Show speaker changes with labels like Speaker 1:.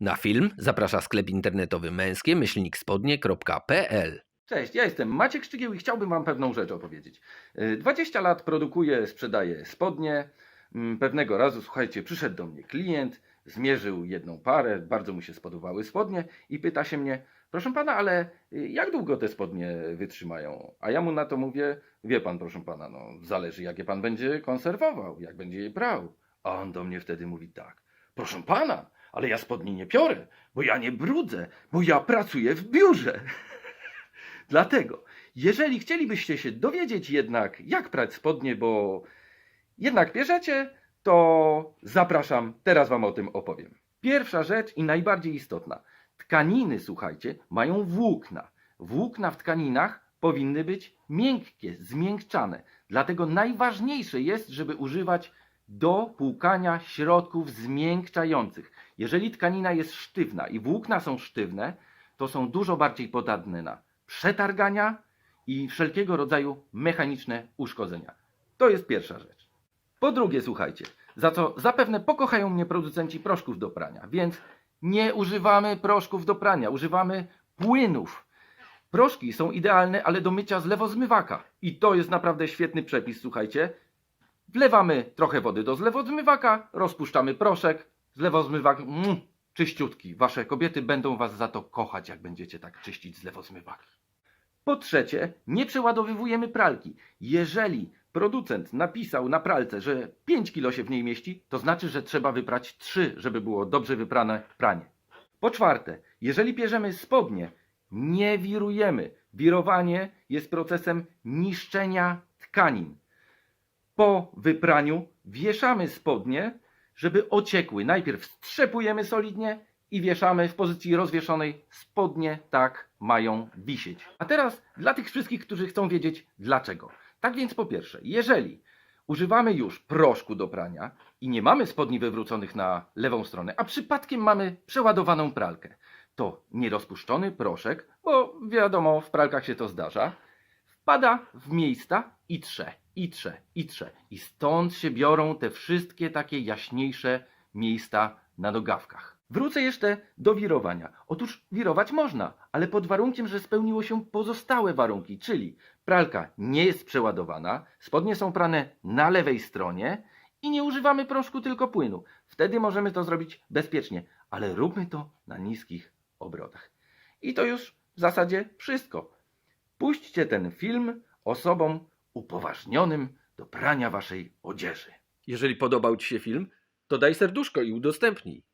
Speaker 1: Na film zaprasza sklep internetowy męskie myślnikspodnie.pl
Speaker 2: Cześć, ja jestem Maciek Szczygieł i chciałbym Wam pewną rzecz opowiedzieć. Y, 20 lat produkuję, sprzedaję spodnie. Mm, Pewnego razu, słuchajcie, przyszedł do mnie klient, zmierzył jedną parę, bardzo mu się spodobały spodnie i pyta się mnie, proszę pana, ale y, jak długo te spodnie wytrzymają? A ja mu na to mówię, wie pan, proszę pana, no zależy jak je pan będzie konserwował, jak będzie je brał. A on do mnie wtedy mówi tak, proszę pana, ale ja spodni nie piorę, bo ja nie brudzę, bo ja pracuję w biurze. Dlatego, jeżeli chcielibyście się dowiedzieć jednak, jak prać spodnie, bo jednak bierzecie, to zapraszam, teraz Wam o tym opowiem. Pierwsza rzecz i najbardziej istotna. Tkaniny, słuchajcie, mają włókna. Włókna w tkaninach powinny być miękkie, zmiękczane. Dlatego najważniejsze jest, żeby używać do płukania środków zmiękczających. Jeżeli tkanina jest sztywna i włókna są sztywne, to są dużo bardziej podatne na przetargania i wszelkiego rodzaju mechaniczne uszkodzenia. To jest pierwsza rzecz. Po drugie, słuchajcie, za co zapewne pokochają mnie producenci proszków do prania, więc nie używamy proszków do prania, używamy płynów. Proszki są idealne, ale do mycia z lewozmywaka. I to jest naprawdę świetny przepis, słuchajcie. Wlewamy trochę wody do zlewozmywaka, rozpuszczamy proszek, zlewozmywak mm, czyściutki. Wasze kobiety będą was za to kochać, jak będziecie tak czyścić zlewozmywaki. Po trzecie, nie przeładowywujemy pralki. Jeżeli producent napisał na pralce, że 5 kg się w niej mieści, to znaczy, że trzeba wyprać 3, żeby było dobrze wyprane pranie. Po czwarte, jeżeli bierzemy spodnie, nie wirujemy. Wirowanie jest procesem niszczenia tkanin. Po wypraniu wieszamy spodnie, żeby ociekły. Najpierw strzepujemy solidnie i wieszamy w pozycji rozwieszonej. Spodnie tak mają wisieć. A teraz dla tych wszystkich, którzy chcą wiedzieć dlaczego. Tak więc po pierwsze, jeżeli używamy już proszku do prania i nie mamy spodni wywróconych na lewą stronę, a przypadkiem mamy przeładowaną pralkę, to nierozpuszczony proszek, bo wiadomo, w pralkach się to zdarza, wpada w miejsca i trze, i trze, i trze. I stąd się biorą te wszystkie takie jaśniejsze miejsca na nogawkach. Wrócę jeszcze do wirowania. Otóż wirować można, ale pod warunkiem, że spełniło się pozostałe warunki, czyli pralka nie jest przeładowana, spodnie są prane na lewej stronie i nie używamy proszku, tylko płynu. Wtedy możemy to zrobić bezpiecznie, ale róbmy to na niskich obrotach. I to już w zasadzie wszystko. Puśćcie ten film osobom upoważnionym do prania waszej odzieży.
Speaker 1: Jeżeli podobał Ci się film, to daj serduszko i udostępnij.